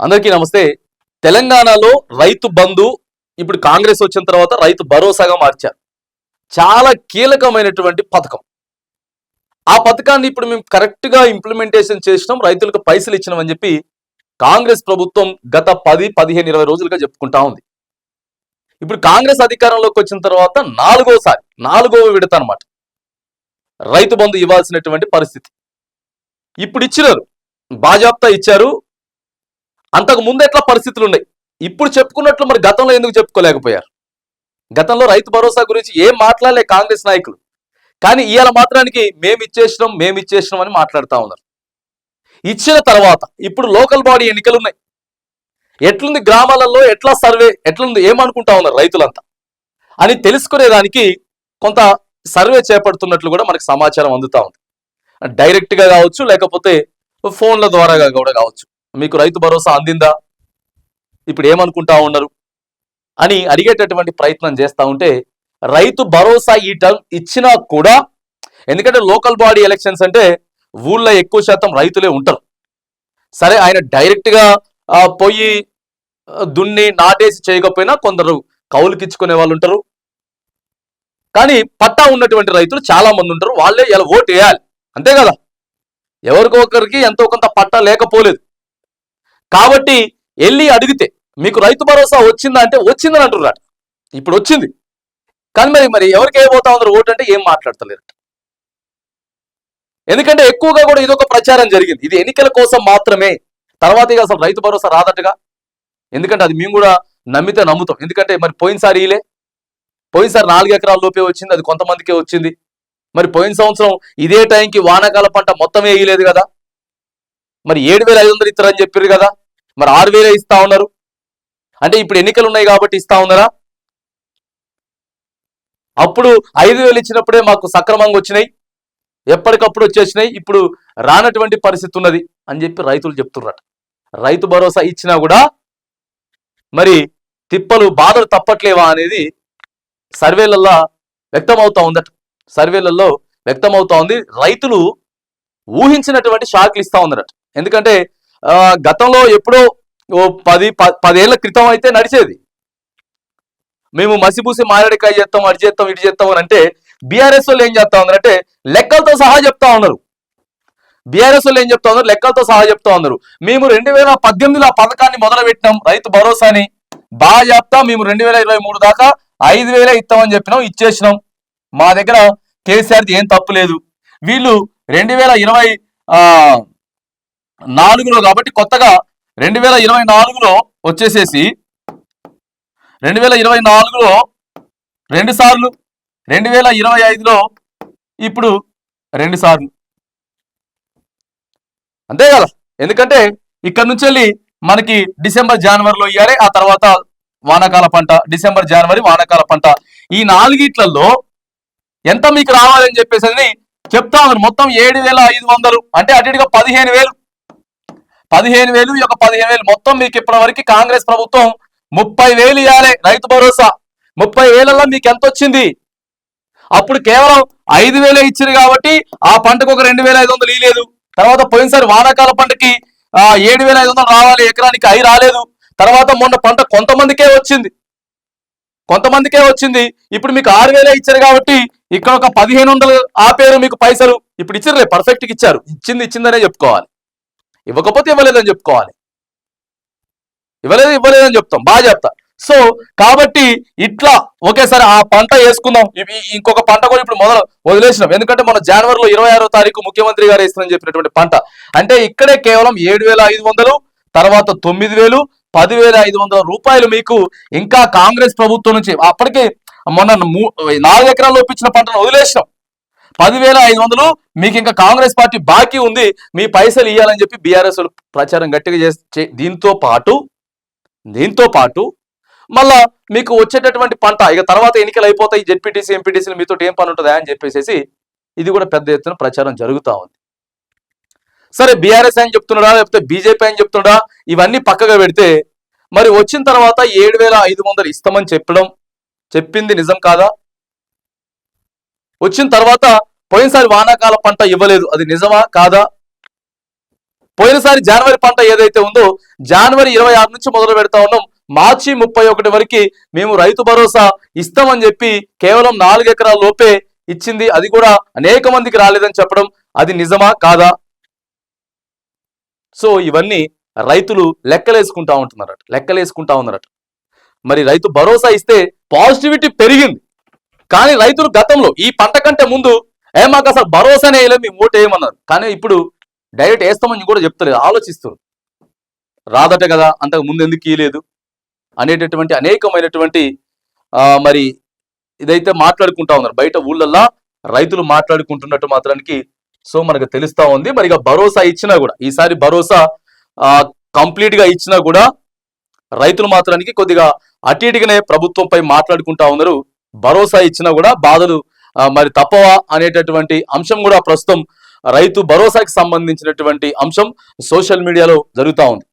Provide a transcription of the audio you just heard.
అందరికీ నమస్తే. తెలంగాణలో రైతు బంధు ఇప్పుడు కాంగ్రెస్ వచ్చిన తర్వాత రైతు భరోసాగా మార్చారు. చాలా కీలకమైనటువంటి పథకం. ఆ పథకాన్ని ఇప్పుడు మేము కరెక్ట్గా ఇంప్లిమెంటేషన్ చేసినాం రైతులకు పైసలు ఇచ్చినామని చెప్పి కాంగ్రెస్ ప్రభుత్వం గత పది పదిహేను ఇరవై రోజులుగా చెప్పుకుంటా ఉంది. ఇప్పుడు కాంగ్రెస్ అధికారంలోకి వచ్చిన తర్వాత నాలుగోసారి నాలుగో విడత అనమాట రైతు బంధు ఇవ్వాల్సినటువంటి పరిస్థితి. ఇప్పుడు ఇచ్చినారు బాజాప్తా ఇచ్చారు అంతకు ముందు ఎట్లా పరిస్థితులు ఉన్నాయి? ఇప్పుడు చెప్పుకున్నట్లు మరి గతంలో ఎందుకు చెప్పుకోలేకపోయారు? గతంలో రైతు భరోసా గురించి ఏం మాట్లాడలే కాంగ్రెస్ నాయకులు. కానీ ఇవాళ మాత్రానికి మేము ఇచ్చేసినాం మేము ఇచ్చేసినాం అని మాట్లాడుతూ ఉన్నారు. ఇచ్చిన తర్వాత ఇప్పుడు లోకల్ బాడీ ఎన్నికలు ఉన్నాయి ఎట్లుంది గ్రామాలలో ఎట్లా సర్వే ఎట్లుంది ఏమనుకుంటా ఉన్నారు రైతులంతా? అని తెలుసుకునేదానికి కొంత సర్వే చేపడుతున్నట్లు కూడా మనకు సమాచారం అందుతూ ఉంది. డైరెక్ట్గా కావచ్చు లేకపోతే ఫోన్ల ద్వారా కూడా కావచ్చు. మీకు రైతు భరోసా అందిందా? ఇప్పుడు ఏమనుకుంటా ఉన్నారు? అని అడిగేటటువంటి ప్రయత్నం చేస్తూ ఉంటే రైతు భరోసా ఈ టర్మ్ ఇచ్చినా కూడా ఎందుకంటే లోకల్ బాడీ ఎలక్షన్స్ అంటే ఊళ్ళో ఎక్కువ శాతం రైతులే ఉంటారు. సరే ఆయన డైరెక్ట్గా పోయి దున్ని నాటేసి చేయకపోయినా కొందరు కౌలుకిచ్చుకునే వాళ్ళు ఉంటారు. కానీ పట్టా ఉన్నటువంటి రైతులు చాలా మంది ఉంటారు. వాళ్ళే ఇలా ఓటు వేయాలి. అంతే కదా? ఎవరికొకరికి ఎంతో కొంత పట్టా లేకపోలేదు. కాబట్టి వెళ్ళి అడిగితే మీకు రైతు భరోసా వచ్చిందా? అంటే వచ్చిందని అంటున్నారు ఇప్పుడు వచ్చింది. కానీ మరి మరి ఎవరికి ఏమవుతా ఉన్నారు ఓటు అంటే ఏం మాట్లాడతలేరు ఎందుకంటే ఎక్కువగా కూడా ఇది ఒక ప్రచారం జరిగింది. ఇది ఎన్నికల కోసం మాత్రమే. తర్వాత ఇక అసలు రైతు భరోసా రాదట్టుగా ఎందుకంటే అది మేము కూడా నమ్మితే నమ్ముతాం. ఎందుకంటే మరి పోయినసారి ఇలే పోయినసారి నాలుగు ఎకరాల లోపే వచ్చింది. అది కొంతమందికే వచ్చింది. మరి పోయిన సంవత్సరం ఇదే టైంకి వానాకాల పంట మొత్తం వేయలేదు కదా. మరి ఏడు వేల ఐదు వందలు ఇస్తారని చెప్పారు కదా. మరి ఆరు వేలే ఇస్తా ఉన్నారు. అంటే ఇప్పుడు ఎన్నికలు ఉన్నాయి కాబట్టి ఇస్తా ఉన్నారా? అప్పుడు ఐదు వేలు ఇచ్చినప్పుడే మాకు సక్రమంగా వచ్చినాయి. ఎప్పటికప్పుడు వచ్చేసినాయి. ఇప్పుడు రానటువంటి పరిస్థితి ఉన్నది అని చెప్పి రైతులు చెప్తున్నారు రైతు భరోసా ఇచ్చినా కూడా మరి తిప్పలు బాధలు తప్పట్లేవా అనేది సర్వేలల్లో వ్యక్తమవుతా ఉందట. సర్వేలలో వ్యక్తమవుతా ఉంది. రైతులు ఊహించినటువంటి షాక్లు ఇస్తా ఉందట ఎందుకంటే గతంలో ఎప్పుడో ఓ పది ప- పదేళ్ళ క్రితం అయితే నడిచేది. మేము మసిపూసి మారేడికాయ చేస్తాం అటు చేస్తాం ఇటు చేస్తాం అని అంటే బీఆర్ఎస్ వాళ్ళు ఏం చేస్తా ఉన్నారంటే లెక్కలతో సహా చెప్తా ఉన్నారు. బీఆర్ఎస్ వాళ్ళు ఏం చెప్తా ఉన్నారు? లెక్కలతో సహా చెప్తా ఉన్నారు. మేము రెండు వేల పద్దెనిమిదిలో ఆ పథకాన్ని మొదలు పెట్టినాం రైతు భరోసాని బాగా చెప్తా మేము రెండు వేల ఇరవై మూడు దాకా ఐదు వేలే ఇస్తామని చెప్పినాం ఇచ్చేసినాం. మా దగ్గర కేసీఆర్ది ఏం తప్పు లేదు. వీళ్ళు రెండు వేల ఇరవై నాలుగులో కాబట్టి కొత్తగా రెండు వేల ఇరవై నాలుగులో వచ్చేసేసి రెండు వేల ఇరవై నాలుగులో రెండు సార్లు రెండు వేల ఇరవై ఐదులో ఇప్పుడు రెండు సార్లు. అంతే కదా? ఎందుకంటే ఇక్కడ నుంచి వెళ్ళి మనకి డిసెంబర్ జనవరిలో ఇయ్యాలి ఆ తర్వాత వానాకాల పంట డిసెంబర్ జనవరి వానాకాల పంట. ఈ నాలుగిట్లలో ఎంత మీకు రావాలని చెప్పేసి చెప్తా మొత్తం ఏడు వేల ఐదు వందలు. అంటే అటు ఇటుగా పదిహేను వేలు. పదిహేను వేలు ఈ యొక్క పదిహేను వేలు మొత్తం మీకు ఇప్పటి వరకు కాంగ్రెస్ ప్రభుత్వం ముప్పై వేలు ఇవ్వాలి రైతు భరోసా. ముప్పై వేలలో మీకు ఎంత వచ్చింది అప్పుడు కేవలం ఐదు వేలే ఇచ్చారు కాబట్టి ఆ పంటకు ఒక రెండు వేల ఐదు వందలు ఇలేదు తర్వాత పోయినసారి వానాకాల పంటకి ఆ ఏడు వేల ఐదు వందలు రావాలి ఎకరానికి అయి రాలేదు. తర్వాత మొన్న పంట కొంతమందికే వచ్చింది. కొంతమందికే వచ్చింది. ఇప్పుడు మీకు ఆరు వేలే ఇచ్చారు కాబట్టి ఇక్కడ ఒక పదిహేను వందలు ఆపేరు మీకు పైసలు. ఇప్పుడు ఇచ్చారు పర్ఫెక్ట్గా ఇచ్చారు. ఇచ్చింది ఇచ్చిందనే చెప్పుకోవాలి. ఇవ్వకపోతే ఇవ్వలేదని చెప్పుకోవాలి. ఇవ్వలేదు ఇవ్వలేదని చెప్తాం. బాగా చెప్తా. సో కాబట్టి ఇట్లా ఒకేసారి ఆ పంట వేసుకుందాం. ఇవి- ఇంకొక పంట కూడా ఇప్పుడు మొదలు వదిలేసినాం. ఎందుకంటే మన జనవరిలో ఇరవై ఆరో తారీఖు ముఖ్యమంత్రి గారు వేస్తారని చెప్పినటువంటి పంట. అంటే ఇక్కడే కేవలం ఏడు వేల ఐదు వందలు తర్వాత తొమ్మిది వేలు పదివేల ఐదు వందల రూపాయలు మీకు ఇంకా కాంగ్రెస్ ప్రభుత్వం నుంచి అప్పటికే మొన్న మూ- నాలుగు ఎకరాలు ఒప్పించిన పంటను వదిలేసినాం. పదివేల ఐదు వందలు మీకు ఇంకా కాంగ్రెస్ పార్టీ బాకీ ఉంది. మీ పైసలు ఇవ్వాలని చెప్పి బీఆర్ఎస్ ప్రచారం గట్టిగా చేసి దీంతో పాటు దీంతో పాటు మళ్ళా మీకు వచ్చేటటువంటి పంట ఇక తర్వాత ఎన్నికలు అయిపోతాయి. జెడ్పీటీసీ ఎంపీటీసీలు మీతో ఏం పని ఉంటుందా అని చెప్పేసి ఇది కూడా పెద్ద ఎత్తున ప్రచారం జరుగుతా ఉంది. సరే బీఆర్ఎస్ అని చెప్తున్నాడా? లేకపోతే బీజేపీ అని చెప్తున్నాడా? ఇవన్నీ పక్కగా పెడితే మరి వచ్చిన తర్వాత ఏడు వేల ఐదు వందలు ఇస్తామని చెప్పడం చెప్పింది నిజం కాదా? వచ్చిన తర్వాత పోయినసారి వానాకాల పంట ఇవ్వలేదు. అది నిజమా? కాదా? పోయినసారి జనవరి పంట ఏదైతే ఉందో జనవరి ఇరవై ఆరు నుంచి మొదలు పెడతా ఉన్నాం. మార్చి ముప్పై ఒకటి వరకు మేము రైతు భరోసా ఇస్తామని చెప్పి కేవలం నాలుగు ఎకరాల లోపే ఇచ్చింది. అది కూడా అనేక మందికి రాలేదని చెప్పడం అది నిజమా? కాదా? సో ఇవన్నీ రైతులు లెక్కలేసుకుంటా ఉంటున్నారట. లెక్కలేసుకుంటా ఉన్నారట. మరి రైతు భరోసా ఇస్తే పాజిటివిటీ పెరిగింది. కానీ రైతులు గతంలో ఈ పంట కంటే ముందు ఏ మాకు అసలు భరోసానే వేయలేదు మీ ఓటు వేయమన్నారు. కానీ ఇప్పుడు డైరెక్ట్ వేస్తామని కూడా చెప్తలేదు ఆలోచిస్తారు రాదట కదా అంతకు ముందు ఎందుకు ఇయలేదు అనేటటువంటి అనేకమైనటువంటి మరి ఇదైతే మాట్లాడుకుంటా ఉన్నారు. బయట ఊళ్ళల్లా రైతులు మాట్లాడుకుంటున్నట్టు మాత్రానికి సో మనకు తెలుస్తా ఉంది. మరి ఇక భరోసా ఇచ్చినా కూడా ఈసారి భరోసా కంప్లీట్గా ఇచ్చినా కూడా రైతులు మాత్రానికి కొద్దిగా అటు ఇటుగానే ప్రభుత్వంపై మాట్లాడుకుంటా ఉన్నారు. భరోసా ఇచ్చినా కూడా బాధలు మరి తప్పవా అనేటటువంటి అంశం కూడా ప్రస్తుతం రైతు భరోసాకి సంబంధించినటువంటి అంశం సోషల్ మీడియాలో జరుగుతూ ఉంది.